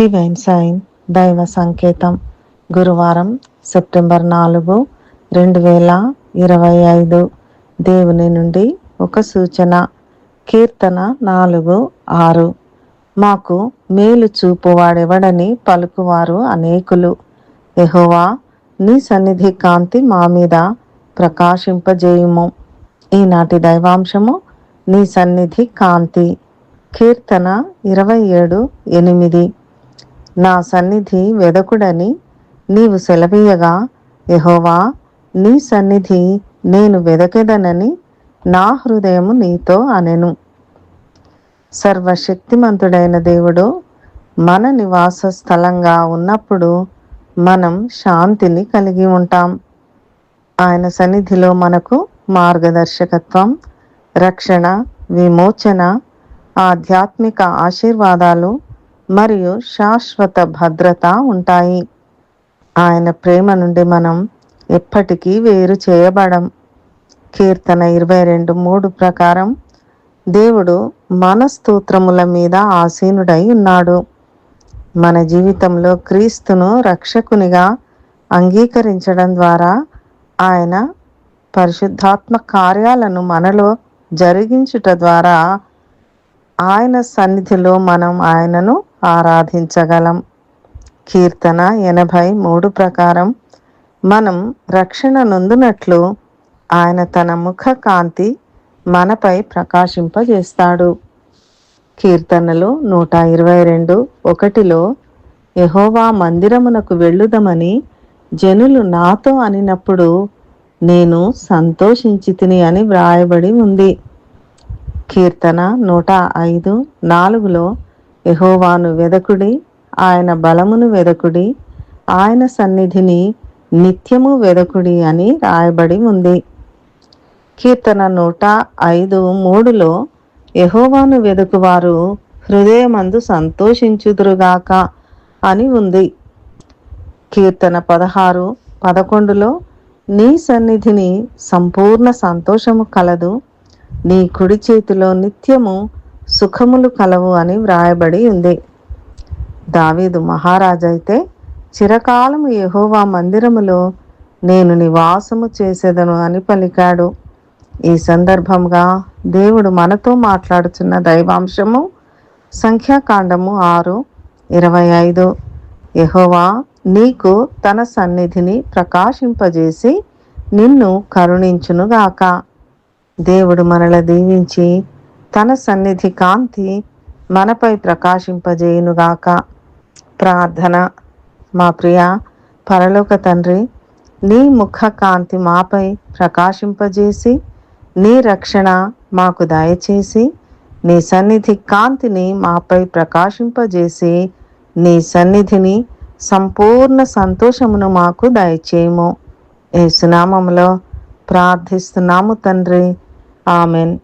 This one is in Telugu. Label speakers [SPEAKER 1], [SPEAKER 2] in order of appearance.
[SPEAKER 1] డివైన్ సైన్ దైవ సంకేతం. గురువారం సెప్టెంబర్ నాలుగు రెండు వేల ఇరవై ఐదు. దేవుని నుండి ఒక సూచన. కీర్తన నాలుగు ఆరు. మాకు మేలు చూపువాడెవడని పలుకువారు అనేకులు. ఎహోవా నీ సన్నిధి కాంతి మా మీద ప్రకాశింపజేయుము. ఈనాటి దైవాంశము నీ సన్నిధి కాంతి. కీర్తన ఇరవై ఏడు ఎనిమిది. నా సన్నిధి వెదకుడని నీవు సెలవీయగా. ఎహోవా నీ సన్నిధి నేను వెదకెదనని నా హృదయము నీతో అనెను. సర్వశక్తిమంతుడైన దేవుడు మన నివాస స్థలంగా ఉన్నప్పుడు మనం శాంతిని కలిగి ఉంటాం. ఆయన సన్నిధిలో మనకు మార్గదర్శకత్వం రక్షణ విమోచన ఆధ్యాత్మిక ఆశీర్వాదాలు మరియు శాశ్వత భద్రత ఉంటాయి. ఆయన ప్రేమ నుండి మనం ఎప్పటికీ వేరు చేయబడం. కీర్తన ఇరవై రెండు మూడు ప్రకారం దేవుడు మనస్తోత్రముల మీద ఆసీనుడై ఉన్నాడు. మన జీవితంలో క్రీస్తును రక్షకునిగా అంగీకరించడం ద్వారా ఆయన పరిశుద్ధాత్మ కార్యాలను మనలో జరిగించుట ద్వారా ఆయన సన్నిధిలో మనం ఆయనను ఆరాధించగలం. కీర్తన ఎనభై మూడు ప్రకారం మనం రక్షణ నొందునట్లు ఆయన తన ముఖ కాంతి మనపై ప్రకాశింపజేస్తాడు. కీర్తనలు నూట ఇరవై రెండు ఒకటిలో యహోవా మందిరమునకు వెళ్ళుదమని జనులు నాతో అనినప్పుడు నేను సంతోషించి తిని అని వ్రాయబడి ఉంది. కీర్తన నూట ఐదు నాలుగులో యహోవాను వెదకుడి ఆయన బలమును వెదకుడి ఆయన సన్నిధిని నిత్యము వెదకుడి అని రాయబడి ఉంది. కీర్తన నూట ఐదు మూడులో యహోవాను వెదుకువారు హృదయమందు సంతోషించుదురుగాక అని ఉంది. కీర్తన పదహారు పదకొండులో నీ సన్నిధిని సంపూర్ణ సంతోషము కలదు. నీ కుడి చేతిలో నిత్యము సుఖములు కలవు అని వ్రాయబడి ఉంది. దావీదు మహారాజైతే చిరకాలము యహోవా మందిరములో నేను నివాసము చేసేదను అని పలికాడు. ఈ సందర్భంగా దేవుడు మనతో మాట్లాడుతున్న దైవాంశము సంఖ్యాకాండము ఆరు ఇరవై ఐదు. యహోవా నీకు తన సన్నిధిని ప్రకాశింపజేసి నిన్ను కరుణించునుగాక. దేవుడు మనల దీవించి తన సన్నిధి కాంతి మనపై ప్రకాశింపజేయునుగాక. ప్రార్థన. మా ప్రియ పరలోక తండ్రి నీ ముఖ కాంతి మాపై ప్రకాశింపజేసి నీ రక్షణ మాకు దయచేసి నీ సన్నిధి కాంతిని మాపై ప్రకాశింపజేసి నీ సన్నిధిని సంపూర్ణ సంతోషమును మాకు దయచేయము. ఏ సునామములో ప్రార్థిస్తున్నాము తండ్రి. ఆమెన్.